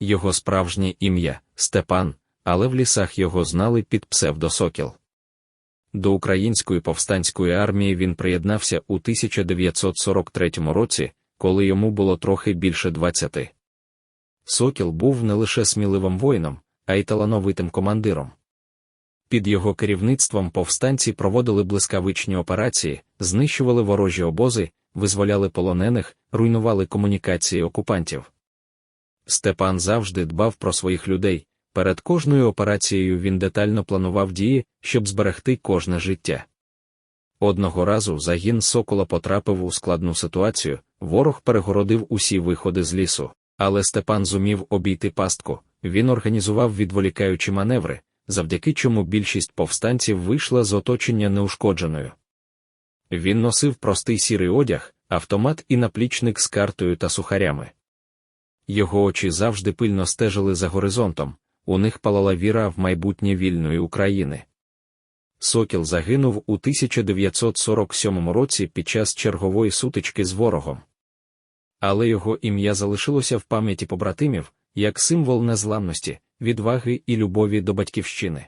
Його справжнє ім'я Степан, але в лісах його знали під псевдосокіл. До української повстанської армії він приєднався у 1943 році, коли йому було трохи більше 20. Сокіл був не лише сміливим воїном, а й талановитим командиром. Під його керівництвом повстанці проводили блискавичні операції, знищували ворожі обози, визволяли полонених, руйнували комунікації окупантів. Степан завжди дбав про своїх людей. Перед кожною операцією він детально планував дії, щоб зберегти кожне життя. Одного разу загін сокола потрапив у складну ситуацію, ворог перегородив усі виходи з лісу, але Степан зумів обійти пастку, він організував відволікаючі маневри, завдяки чому більшість повстанців вийшла з оточення неушкодженою. Він носив простий сірий одяг, автомат і наплічник з картою та сухарями. Його очі завжди пильно стежили за горизонтом, у них палала віра в майбутнє вільної України. Сокіл загинув у 1947 році під час чергової сутички з ворогом. Але його ім'я залишилося в пам'яті побратимів як символ незламності, відваги і любові до батьківщини.